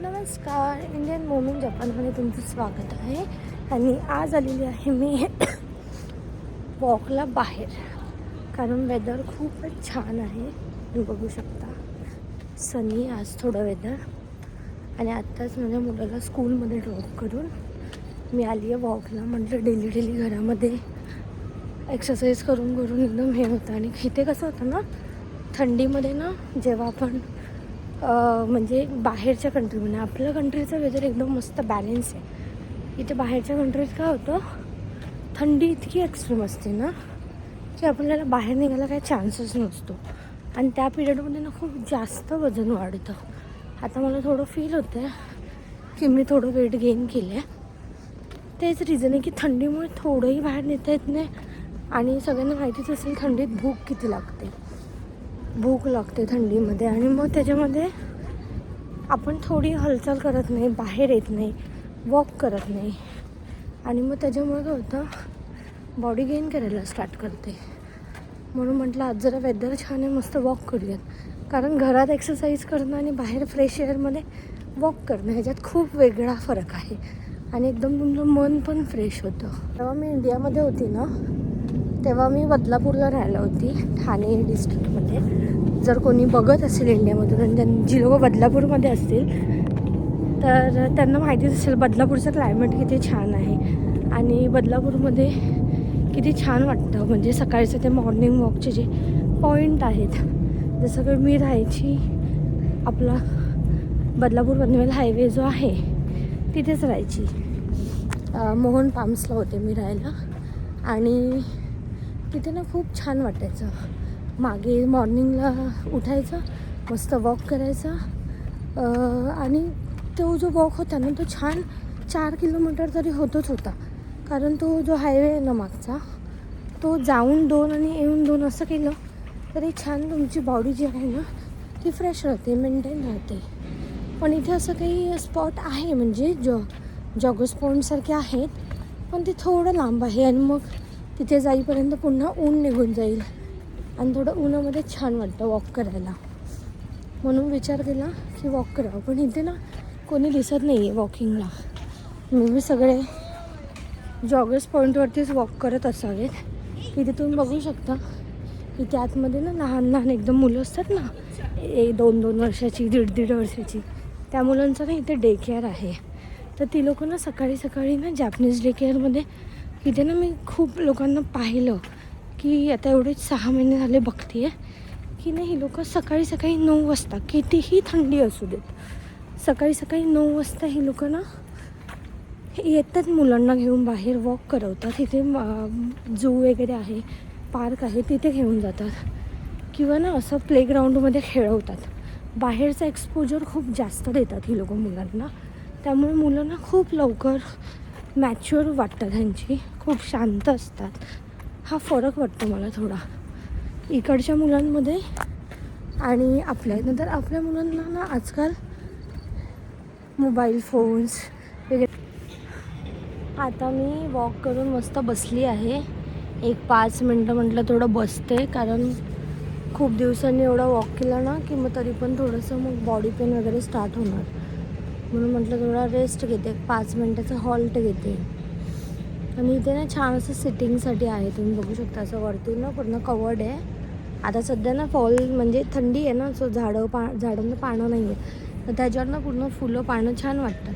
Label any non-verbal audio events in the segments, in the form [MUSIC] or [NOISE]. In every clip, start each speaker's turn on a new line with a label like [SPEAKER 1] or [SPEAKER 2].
[SPEAKER 1] नमस्कार Indian moment जपानमध्ये तुमचं स्वागत आहे. आणि आज आलेली आहे मी [COUGHS] वॉकला बाहेर. कारण वेदर खूपच छान आहे. तुम्ही बघू शकता. सनी आज थोडं वेदर आणि आत्ताच माझ्या मुलाला स्कूलमध्ये ड्रॉप करून मी आली आहे वॉकला म्हटलं डेली डेली घरामध्ये एक्सरसाइज करून करून एकदम हे होतं. आणि इथे कसं होतं ना थंडीमध्ये ना जेव्हा आपण म्हणजे बाहेरच्या कंट्रीमध्ये आपल्या कंट्रीचं वेदर एकदम मस्त बॅलेन्स आहे. इथे बाहेरच्या कंट्रीत काय होतं थंडी इतकी एक्स्ट्रीम असते ना की आपल्याला बाहेर निघायला काही चान्सच नसतो. आणि त्या पिरियडमध्ये ना खूप जास्त वजन वाढतं. आता मला थोडं फील होतं की मी थोडं वेट गेन केलं आहे तेच रिझन आहे की थंडीमुळे थोडंही बाहेर नेता येत नाही. आणि सगळ्यांना माहितीच असेल थंडीत भूक किती लागते. भूक लागते थंडीमध्ये आणि मग त्याच्यामध्ये आपण थोडी हालचाल करत नाही बाहेर येत नाही वॉक करत नाही. आणि मग त्याच्यामुळे काय होतं बॉडी गेन करायला स्टार्ट करते. म्हणून म्हटलं आज जरा वेदर छान आहे मस्त वॉक करूयात. कारण घरात एक्सरसाइज करणं आणि बाहेर फ्रेश एअरमध्ये वॉक करणं ह्याच्यात खूप वेगळा फरक आहे. आणि एकदम तुमचं मन पण फ्रेश होतं. जेव्हा मी इंडियामध्ये होती ना तेव्हा मी बदलापूरला राहायला होती ठाणे डिस्ट्रिक्टमध्ये जर कोणी बघत असेल इंडियामधून आणि त्यां जी लोकं बदलापूरमध्ये असतील तर त्यांना माहितीच असेल बदलापूरचं क्लायमेट किती छान आहे. आणि बदलापूरमध्ये किती छान वाटतं. म्हणजे सकाळचं ते मॉर्निंग वॉकचे जे पॉईंट आहेत जसं की मी राहायची आपला बदलापूर पनवेल हायवे जो आहे तिथेच राहायची. मोहन पाम्सला होते मी राहायला. आणि तिथे ना खूप छान वाटायचं. मागे मॉर्निंगला उठायचं मस्त वॉक करायचा. आणि तो जो वॉक होता ना तो छान चार किलोमीटर तरी होतच होता. कारण तो जो हायवे आहे ना मागचा तो जाऊन दोन आणि येऊन दोन असं केलं तरी छान तुमची बॉडी जी आहे ना ती फ्रेश राहते मेंटेन राहते. पण इथे असं काही स्पॉट आहे म्हणजे जॉ जॉगर्स पॉईंटसारखे आहेत पण ते थोडं लांब आहे. आणि मग तिथे जाईपर्यंत पुन्हा ऊन निघून जाईल. आणि थोडं उन्हामध्ये छान वाटतं वॉक करायला. म्हणून विचार केला की वॉक करावं. पण इथे ना कोणी दिसत नाही आहे वॉकिंगला मी बी सगळे जॉगर्स पॉईंटवरतीच वॉक करत असावेत. इथे तुम्ही बघू शकता इथे आतमध्ये ना लहान लहान एकदम मुलं असतात ना ए दोन दोन वर्षाची दीड दीड वर्षाची. त्या मुलांचं ना इथे डे केअर आहे. तर ती लोक ना सकाळी सकाळी ना जॅपनीज डे केअरमध्ये इथे ना मी खूप लोकांना पाहिलं की आता एवढे सहा महिने झाले बघते की नाही ही लोक सकाळी सकाळी नऊ वाजता कितीही थंडी असू देत सकाळी सकाळी नऊ वाजता ही लोक ना येतात मुलांना घेऊन बाहेर वॉक करवतात. तिथे जू वगैरे आहे पार्क आहे तिथे घेऊन जातात. किंवा ना असं प्लेग्राऊंडमध्ये खेळवतात. बाहेरचा एक्सपोजर खूप जास्त देतात ही लोकं मुलांना. त्यामुळे मुलं ना खूप लवकर मॅच्युअर वाटतात त्यांची खूप शांत असतात. हा फरक वाटतो मला थोडा. इकडच्या मुलांमध्ये आणि आपल्या नंतर आपल्या मुलांना ना आजकाल मोबाईल फोन्स वगैरे. आता मी वॉक करून मस्त बसली आहे. एक पाच मिनटं म्हटलं थोडं बसते कारण खूप दिवसांनी एवढा वॉक केला ना की मग तरी पण थोडंसं मग बॉडी पेन वगैरे स्टार्ट होणार. म्हणून म्हटलं थोडा रेस्ट घेते. पाच मिनटाचा हॉल्ट घेते. आणि इथे ना छान असं सिटिंगसाठी आहे. तुम्ही बघू शकता असं वरतून ना पूर्ण कवर्ड आहे. आता सध्या ना फॉल म्हणजे थंडी आहे ना सो झाडं पा झाडांना पानं नाही आहे तर त्याच्यावर ना पूर्ण फुलं पानं छान वाटतात.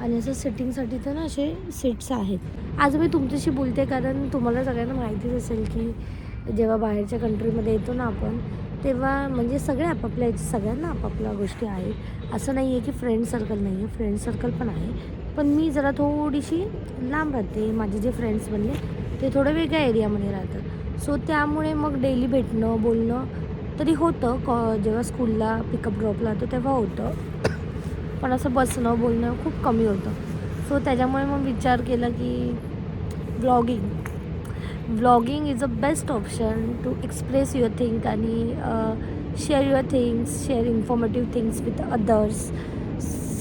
[SPEAKER 1] आणि असं सिटिंगसाठी तर ना असे सीट्स आहेत. आज मी तुमच्याशी बोलते कारण तुम्हाला सगळ्यांना माहितीच असेल की जेव्हा बाहेरच्या कंट्रीमध्ये येतो ना आपण तेव्हा म्हणजे सगळे आपापल्या सगळ्यांना आपापल्या गोष्टी आहेत. असं नाही आहे की फ्रेंड सर्कल नाही आहे फ्रेंड सर्कल पण आहे. पण मी जरा थोडीशी लांब राहते माझे जे फ्रेंड्स बनले ते थोडं वेगळ्या एरियामध्ये राहतात. सो त्यामुळे मग डेली भेटणं बोलणं तरी होतं. कॉ जेव्हा स्कूलला पिकअप ड्रॉपला होतं तेव्हा होतं. पण असं बसणं बोलणं खूप कमी होतं. सो त्याच्यामुळे मग विचार केला की blogging blogging is a best option to express your think आणि share your things share informative things with others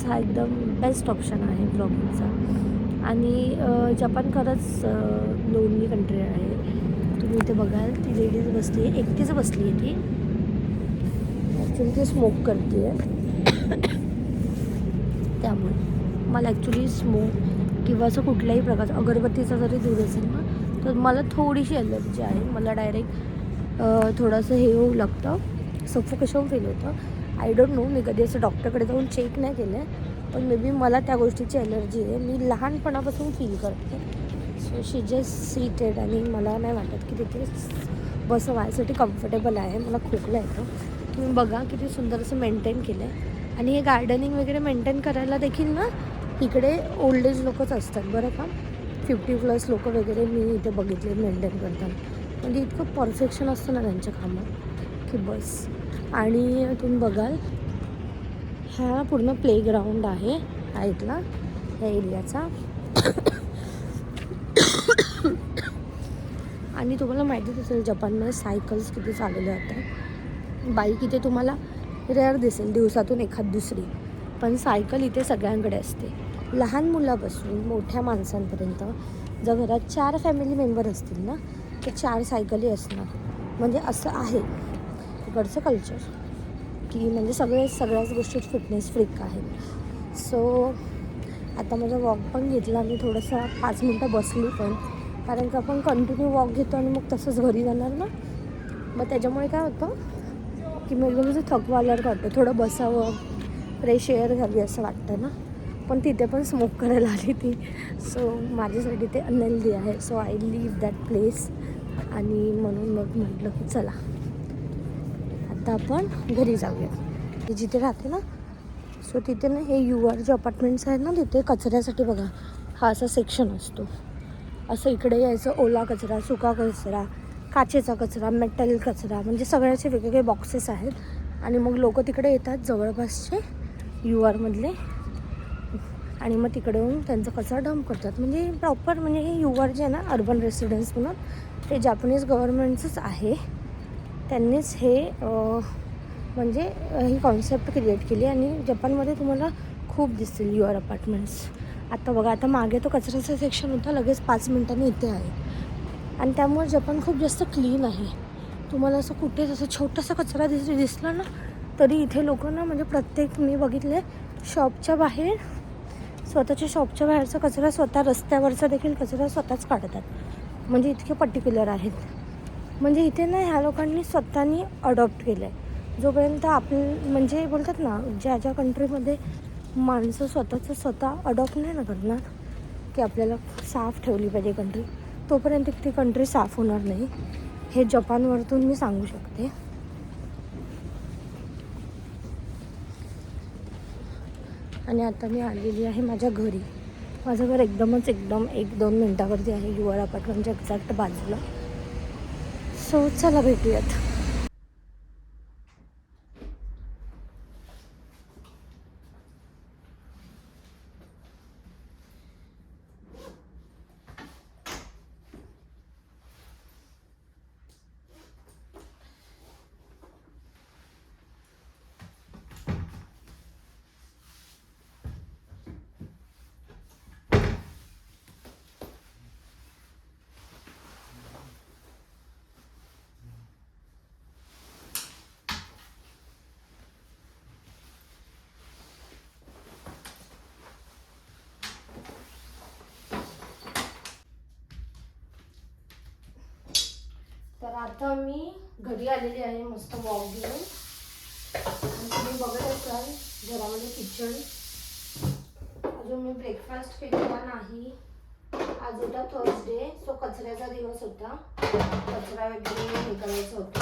[SPEAKER 1] हा एकदम बेस्ट ऑप्शन आहे ब्लॉगिंगचा आणि जपान खरंच लोनली कंट्री आहे. तुम्ही इथे बघाल ती लेडीज बसली आहे एकटीच बसली आहे ती. ॲक्च्युली ती स्मोक करते आहे त्यामुळे. मला ॲक्च्युली स्मोक किंवा असं कुठल्याही प्रकारचं अगरबत्तीचा जरी दूर असेल ना तर मला थोडीशी ॲलर्जी आहे. मला डायरेक्ट थोडंसं हे होऊ लागतं. सफोकेशन फील होतं. आय डोंट नो मी कधी असं डॉक्टरकडे जाऊन चेक नाही केलं आहे पण मे बी मला त्या गोष्टीची एलर्जी आहे. मी लहानपणापासून फील करते. सो शी जस्ट सीटेड आणि मला नाही वाटत की तिथे बस कम्फर्टेबल आहे. मला खोकला येतो. तुम्ही बघा किती सुंदर असं मेंटेन केलं आहे आणि हे गार्डनिंग वगैरे मेंटेन करायला देखील ना इकडे ओल्ड एज लोकच असतात बरं का. फिफ्टी प्लस लोक वगैरे मी इथे बघितले मेंटेन करताना म्हणजे इतकं परफेक्शन असतं ना त्यांच्या कामात की बस. आणि तुम्ही बघाल हा पूर्ण प्लेग्राऊंड आहे हा इथला ह्या एरियाचा. आणि तुम्हाला माहितीच असेल जपानमध्ये सायकल्स किती चालवल्या होत्या बाईक इथे तुम्हाला रेअर दिसेल दिवसातून एखाद दुसरी. पण सायकल इथे सगळ्यांकडे असते. लहान मुलापासून मोठ्या माणसांपर्यंत जर घरात चार फॅमिली मेंबर असतील ना तर चार सायकली असणार. म्हणजे असं आहे. इकडचं कल्चर की म्हणजे सगळे सगळ्याच गोष्टीत फिटनेस फ्रीक आहेत. सो आता माझा वॉक पण घेतला मी थोडंसं पाच मिनटं बसली पण. कारण की आपण कंटिन्यू वॉक घेतो आणि मग तसंच घरी जाणार ना. मग त्याच्यामुळे काय होतं की मग एकदम असं थकवा वाटतं थोडं बसावं फ्रेश एअर घ्यावी असं वाटतं ना. पण तिथे पण स्मोक करायला आली ती. सो माझ्यासाठी ते अनहेल्दी आहे. So I leave that place आणि म्हणून मग म्हटलं की चला. आता आपण घरी जाऊया. ते जिथे राहते ना सो तिथे ना हे यू आर जे अपार्टमेंट्स आहेत ना तिथे कचऱ्यासाठी बघा हा असा सेक्शन असतो. असं इकडे यायचं ओला कचरा सुका कचरा काचेचा कचरा मेटल कचरा म्हणजे सगळ्याचे वेगवेगळे बॉक्सेस आहेत. आणि मग लोक तिकडे येतात जवळपासचे यू आरमधले आणि मग तिकडे येऊन त्यांचा कचरा डंप करतात. म्हणजे प्रॉपर म्हणजे हे यू आर जे आहे ना अर्बन रेसिडेन्स म्हणून ते जापनीज गव्हर्नमेंटचंच आहे. त्यांनीच हे म्हणजे ही कॉन्सेप्ट क्रिएट केली आणि जपानमध्ये तुम्हाला खूप दिसतील युअर अपार्टमेंट्स आता बघा आता मागे तो कचऱ्याचा सेक्शन होता लगेच पाच मिनिटांनी इथे आहे. आणि त्यामुळे जपान खूप जास्त क्लीन आहे. तुम्हाला असं कुठेच असं छोटासा कचरा दिस दिसला ना तरी इथे लोक ना म्हणजे प्रत्येक मी बघितले शॉपच्या बाहेर स्वतःच्या शॉपच्या बाहेरचा कचरा स्वतः रस्त्यावरचा देखील कचरा स्वतःच काढतात. म्हणजे इतके पर्टिक्युलर आहेत. म्हणजे इथे ना ह्या लोकांनी स्वतःनी अडॉप्ट केलं आहे जोपर्यंत आपलं म्हणजे बोलतात ना ज्या ज्या कंट्रीमध्ये माणसं स्वतःचं स्वतः अडॉप्ट नाही ना करणार की आपल्याला साफ ठेवली पाहिजे कंट्री तोपर्यंत ती कंट्री साफ होणार नाही. हे जपानवरतून मी सांगू शकते. आणि आता मी आलेली आहे माझ्या घरी. माझं घर एकदमच एकदम एक दोन मिनटावरती आहे. युवर अपार्टमेंटच्या एक्झॅक्ट बाजूला. सो चला भेटूयात. तर आता मी घरी आलेली आहे मस्त वॉक घेऊन. आणि तुम्ही बघत असाल घरामध्ये किचन अजून मी ब्रेकफास्ट केलेला नाही. आज होता थर्सडे सो कचऱ्याचा दिवस होता. कचरा वगैरे हे करायचं होतं.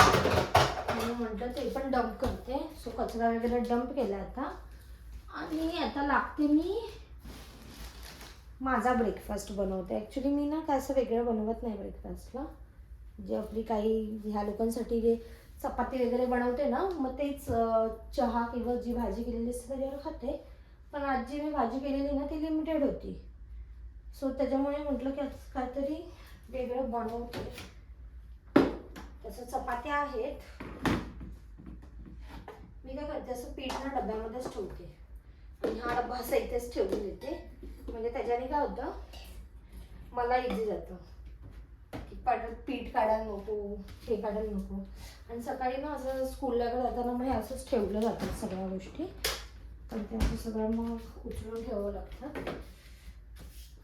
[SPEAKER 1] म्हणून म्हटलं ते पण डंप करते. सो कचरा वगैरे डंप केला आता. आणि आता लागते मी माझा ब्रेकफास्ट बनवते. ॲक्च्युली मी ना काय असं वेगळं बनवत नाही ब्रेकफास्टला जे आपली काही ह्या लोकांसाठी जे चपाती वगैरे बनवते ना मग तेच चहा किंवा जी भाजी केलेली असते त्याच्यावर खाते. पण आज जी मी भाजी केलेली ना ती लिमिटेड होती. सो त्याच्यामुळे म्हटलं की आज काहीतरी वेगळं बनवते. तसं चपात्या आहेत. मी काय करते असं पीठ ना डब्यामध्येच ठेवते. आणि हा डब्बा असा इथेच ठेवून देते. म्हणजे त्याच्याने काय होतं मला इझी जातं. पाट पीठ काढायला नको हे काढायला नको. आणि सकाळी ना असं स्कूलला जाताना मग हे असंच ठेवलं जातात सगळ्या गोष्टी. पण ते असं सगळं मग उचलून ठेवावं लागतं.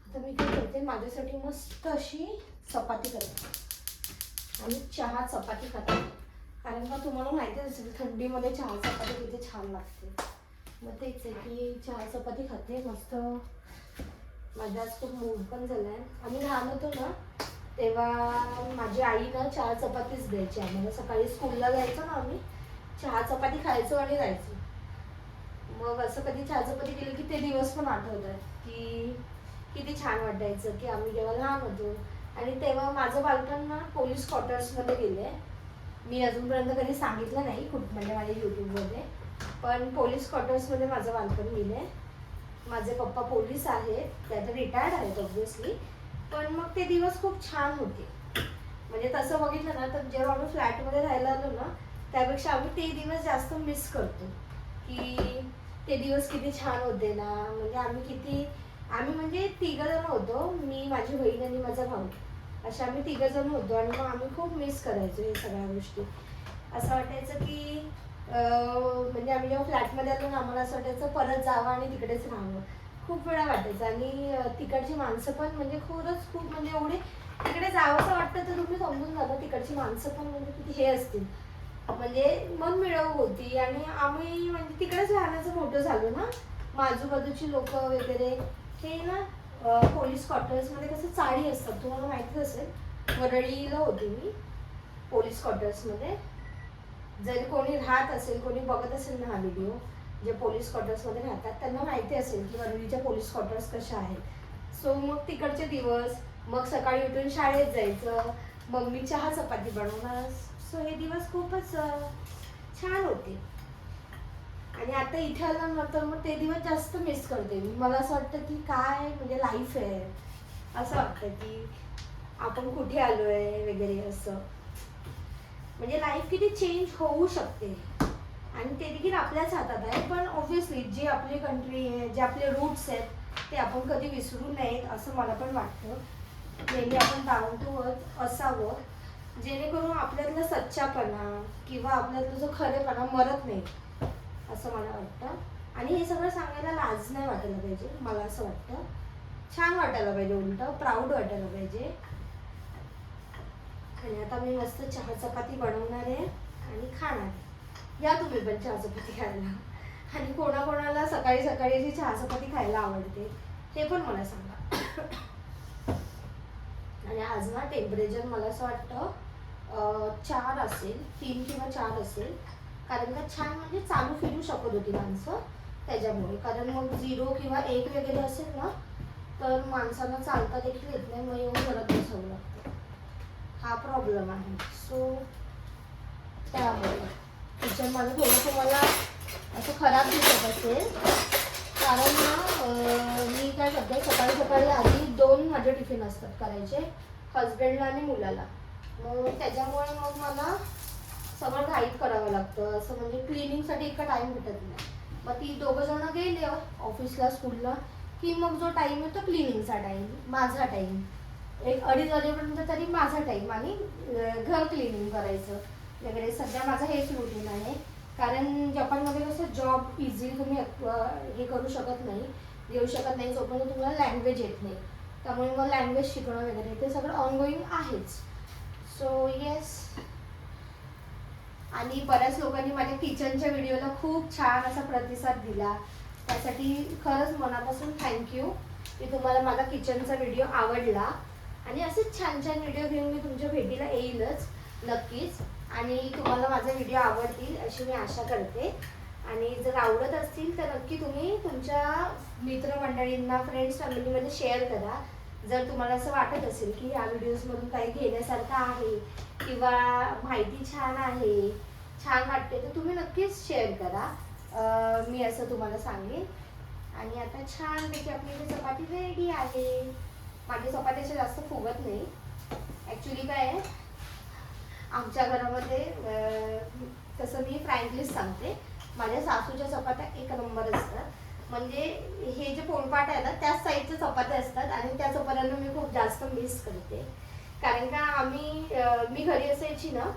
[SPEAKER 1] आता मी काय करते माझ्यासाठी मस्त अशी चपाती करते. आणि चहा चपाती खाते. कारण का तुम्हाला माहिती असेल थंडीमध्ये चहा चपाती किती छान लागते. मग तेच आहे की चहा चपाती खाते मस्त. माझा आज खूप मूड पण झाला आहे आम्ही लहान होतो ना तेव्हा माझी आई ना चहा चपातीच द्यायची आम्हाला. सकाळी स्कूलला जायचो ना आम्ही चहा चपाती खायचो आणि जायचो. मग असं कधी चहा चपाती केली की ते दिवस पण आठवतात की किती छान वाटायचं की आम्ही जेव्हा लहान होतो. आणि तेव्हा माझं बालपण ना पोलीस क्वार्टर्समध्ये गेले मी अजूनपर्यंत कधी सांगितलं नाही कुठ म्हणजे माझ्या यूट्यूबमध्ये पण पोलीस क्वार्टर्समध्ये माझं बालपण आहे माझे पप्पा पोलीस आहेत ते आता रिटायर्ड आहेत ऑब्व्हियसली पण मग ते दिवस खूप छान होते. म्हणजे तसं बघितलं ना तर जेव्हा आम्ही फ्लॅटमध्ये राहायला आलो ना त्यापेक्षा आम्ही ते दिवस जास्त मिस करतो. की ते दिवस किती छान होते ना. म्हणजे आम्ही किती आम्ही म्हणजे तिघं जण होतो मी माझी बहीण आणि माझा भाऊ. असे आम्ही तिघं जण होतो आणि मग आम्ही खूप मिस करायचो हे सगळ्या गोष्टी. असं वाटायचं की म्हणजे आम्ही जेव्हा फ्लॅटमध्ये आलो ना आम्हाला असं वाटायचं परत जावं आणि तिकडेच राहावं. खूप वेळा वाटायचं. आणि तिकडची माणसं पण म्हणजे खूपच खूप म्हणजे एवढे तिकडे जावंसं वाटतं तर तुम्ही समजून जाता तिकडची माणसं पण म्हणजे किती हे असतील. म्हणजे मन मिळव होती. आणि आम्ही म्हणजे तिकडेच राहण्याचं मोठं झालो ना. आजूबाजूची लोक वगैरे. हे ना पोलीस क्वार्टर्समध्ये कसं चाळी असतात. तुम्हाला माहितीच असेल. वरळीला होती मी पोलीस क्वार्टर्समध्ये. जरी कोणी राहत असेल कोणी बघत असेल ना हा व्हिडिओ जे पोलीस क्वार्टर्समध्ये राहतात त्यांना माहिती असेल की वरळीच्या पोलीस क्वार्टर्स कशा आहेत. सो मग तिकडचे दिवस मग सकाळी उठून शाळेत जायचं मग मी चहा चपाती बनवणार. सो हे दिवस खूपच छान होते. आणि आता इथे आल्यानंतर मग ते दिवस जास्त मिस करते मी. मला असं वाटतं की काय म्हणजे लाईफ आहे. असं वाटतं की आपण कुठे आलो आहे वगैरे असं. म्हणजे लाईफ किती चेंज होऊ शकते. आणि ते देखील आपल्याच हातात आहे. पण ऑब्व्हियसली जी आपली कंट्री आहे जे आपले रूट्स आहेत ते आपण कधी विसरू नयेत असं मला पण वाटतं. नेहमी आपण डाऊन टू अर्थ असावं. जेणेकरून आपल्यातला सच्चापणा किंवा आपल्यातला जो खरेपणा मरत नाही असं मला वाटतं. आणि हे सगळं सांगायला लाज नाही वाटायला पाहिजे मला असं वाटतं. छान वाटायला पाहिजे उलटं प्राऊड वाटायला पाहिजे. आणि आता मी मस्त चहा चपाती बनवणार आहे आणि खाणार आहे. या तुम्ही पण चहा चपाती खायला. आणि कोणाकोणाला सकाळी सकाळी जी चहा चपाती खायला आवडते ते पण मला सांगा. आणि आज ना टेम्परेचर मला असं वाटतं चार असेल तीन किंवा चार असेल. कारण का छान म्हणजे चालू फिरू शकत होती माणसं त्याच्यामुळे. कारण मग झिरो किंवा एक वगैरे असेल ना तर माणसांना चालता देखील येत नाही मग येऊन घरात बसावं लागतं. हा प्रॉब्लेम आहे. सो त्यामुळे. किचन माझं थोडं तुम्हाला असं खराब दिसत असेल. कारण ना मी काय करते सकाळी सकाळी आधी दोन माझे टिफिन असतात करायचे हजबंडला आणि मुलाला. मग त्याच्यामुळे मग मला सगळं घाईत करावं लागतं. असं म्हणजे क्लिनिंगसाठी इतका टाईम भेटत नाही. मग ती दोघं जण गेले ऑफिसला स्कूलला की मग जो टाईम आहे तो क्लिनिंगचा टाईम माझा टाईम एक अडीच वाजेपर्यंत तरी माझा टाईम आणि घर क्लिनिंग करायचं. वगैरे. सध्या माझं हेच रुटीन आहे. कारण जपानमध्ये कसं जॉब इझिली तुम्ही हे करू शकत नाही घेऊ शकत नाही जोपर्यंत तुम्हाला लँग्वेज येत नाही. त्यामुळे मग लँग्वेज शिकणं वगैरे ते सगळं ऑनगोईंग आहेच. सो येस आणि बऱ्याच लोकांनी माझ्या किचनच्या व्हिडिओला खूप छान असा प्रतिसाद दिला. त्यासाठी खरंच मनापासून थँक्यू की तुम्हाला माझा किचनचा व्हिडिओ आवडला. आणि असेच छान छान व्हिडिओ घेऊन मी तुमच्या भेटीला येईलच नक्कीच. आणि तुम्हाला माझा व्हिडिओ आवडतील अशी मी आशा करते. आणि जर आवडत असतील तर नक्की तुम्ही तुमच्या मित्रमंडळींना फ्रेंड्स फॅमिलीमध्ये शेअर करा. जर तुम्हाला असं वाटत असेल की या व्हिडिओजमधून काही घेण्यासारखं आहे किंवा माहिती छान आहे छान वाटते तर तुम्ही नक्कीच शेअर करा. मी असं तुम्हाला सांगेन. आणि आता छानपैकी आपली इथे चपाती रेडी आहे. माझी चपाती जास्त फुगत नाही. ॲक्च्युली काय आहे आमच्या घरामध्ये तसं मी फ्रँकलीच सांगते. माझ्या सासूच्या चपात्या एक नंबर असतात. म्हणजे हे जे पोळपाट आहे ना त्याच साईडच्या चपात्या असतात आणि त्या चपात्यांना मी खूप जास्त मिस करते. कारण का आम्ही मी घरी असायची ना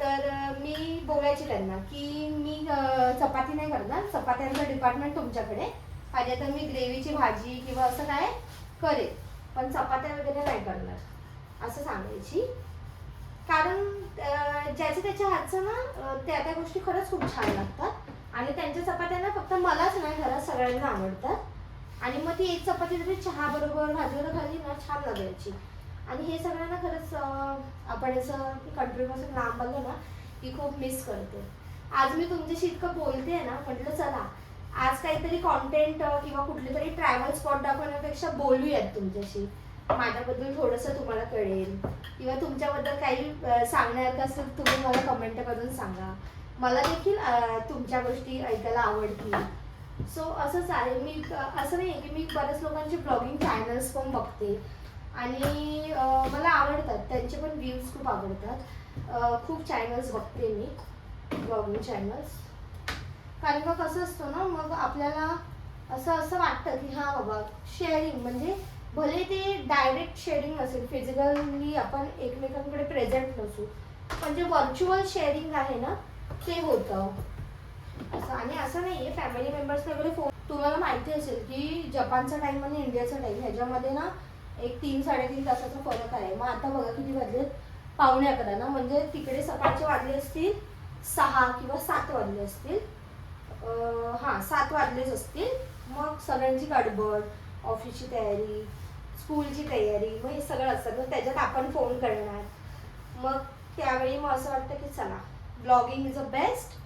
[SPEAKER 1] तर मी बोलायची त्यांना की मी चपाती नाही करणार चपात्यांचं डिपार्टमेंट तुमच्याकडे. पाहिजे तर मी ग्रेव्हीची भाजी किंवा असं काय करेन पण चपात्या वगैरे नाही करणार. असं सांगायची. कारण ज्याच्या त्याच्या हातचं ना त्या त्या गोष्टी खरंच खूप छान लागतात. आणि त्यांच्या चपात्यांना फक्त मलाच नाही घरात सगळ्यांना आवडतात. आणि मग ती एक चपाती जरी चहा बरोबर भाजीवर खाली ना छान लागायची. आणि हे सगळ्यांना खरंच आपण असं कंट्रीपासून लांब आलो ना की खूप मिस करते. आज मी तुमच्याशी इतकं बोलते ना म्हटलं चला आज काहीतरी कॉन्टेंट किंवा कुठले तरी ट्रॅव्हल स्पॉट दाखवण्यापेक्षा बोलूयात तुमच्याशी. माझ्याबद्दल थोडंसं तुम्हाला कळेल. किंवा तुमच्याबद्दल काही सांगण्यात असेल तुम्ही मला कमेंट करून सांगा. मला देखील तुमच्या गोष्टी ऐकायला आवडतील. सो असंच आहे. मी असं नाही की मी बऱ्याच लोकांचे ब्लॉगिंग चॅनल्स पण बघते. आणि मला आवडतात. त्यांचे पण व्ह्यूज खूप आवडतात. खूप चॅनल्स बघते मी. ब्लॉगिंग चॅनल्स कारण का कसं असतं ना मग आपल्याला असं असं वाटतं की हां बाबा शेअरिंग म्हणजे भले ते डायरेक्ट शेअरिंग असेल फिजिकली आपण एकमेकांकडे प्रेझेंट नसू पण जे व्हर्च्युअल शेअरिंग आहे ना ते होतं. असं आणि असं नाही आहे फॅमिली मेंबर्स वगैरे फोन तुम्हाला माहिती असेल की जपानचा टाईम आणि इंडियाचा टाईम ह्याच्यामध्ये ना एक तीन साडेतीन तासाचा फरक आहे. मग आता बघा किती वाजले पावणे अकरा ना? म्हणजे तिकडे सकाळचे वाजले असतील सहा किंवा सात वाजले असतील. हां सात वाजलेच असतील. मग सगळ्यांची गडबड ऑफिसची तयारी स्कूलची तयारी मग हे सगळं असतं. मग त्याच्यात आपण फोन करणार. मग त्यावेळी मग असं वाटतं की चला ब्लॉगिंग इज अ बेस्ट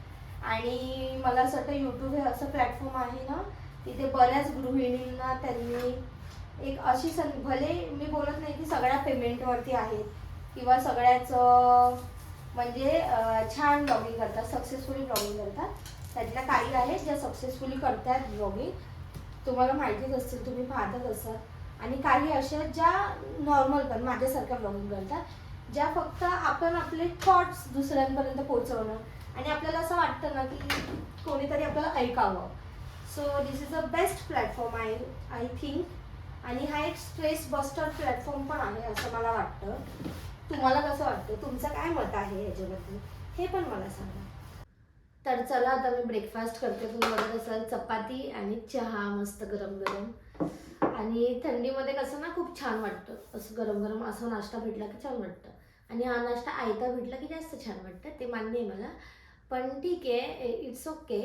[SPEAKER 1] आणि मला असं वाटतं यूट्यूब हे असं प्लॅटफॉर्म आहे ना तिथे बऱ्याच गृहिणींना त्यांनी एक अशी सं भले मी बोलत नाही की सगळ्या पेमेंटवरती आहेत किंवा सगळ्याच म्हणजे छान ब्लॉगिंग करतात सक्सेसफुली ब्लॉगिंग करतात. त्यातल्या काही आहेत ज्या सक्सेसफुली करतात ब्लॉगिंग तुम्हाला माहितीच असतील तुम्ही पाहतच असाल. आणि काही अशा ज्या नॉर्मल पण माझ्यासारख्या ब्लॉगिंग करतात ज्या फक्त आपण आपले थॉट्स दुसऱ्यांपर्यंत पोहोचवणं आणि आपल्याला असं वाटतं ना की कोणीतरी आपल्याला ऐकावं. So this is a best platform आहे आय थिंक आणि हा एक स्ट्रेस बस्टर प्लॅटफॉर्म पण आहे असं मला वाटतं. तुम्हाला कसं वाटतं? तुमचं काय मत आहे याच्याबद्दल हे पण मला सांगा. तर चला आता मी ब्रेकफास्ट करते. तुम्ही बघत असाल चपाती आणि चहा मस्त गरम गरम. आणि थंडीमध्ये कसं ना खूप छान वाटतं. असं गरम गरम असा नाश्ता भेटला की छान वाटतं. आणि हा नाश्ता आयता भेटला की जास्त छान वाटतं. ते मान्य आहे मला. पण ठीक आहे इट्स ओके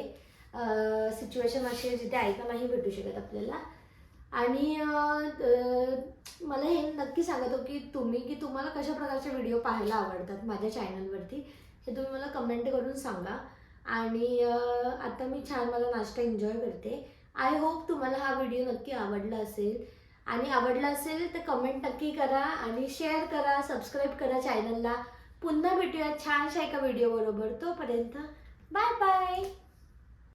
[SPEAKER 1] सिच्युएशन अशी आहे जिथे आयता नाही भेटू शकत आपल्याला. आणि मला हे नक्की सांगत हो की तुम्ही की तुम्हाला कशा प्रकारचे व्हिडिओ पाहायला आवडतात माझ्या चॅनलवरती हे तुम्ही मला कमेंट करून सांगा. आणि आता मी छान मला नाश्ता एन्जॉय करते. आय होप तुम्हाला हा व्हिडिओ नक्की आवडला असेल. आणि आवडला असेल तर कमेंट नक्की करा आणि शेअर करा सबस्क्राईब करा चॅनलला पुन्हा भेटूया छानशा एका व्हिडिओबरोबर तोपर्यंत बाय बाय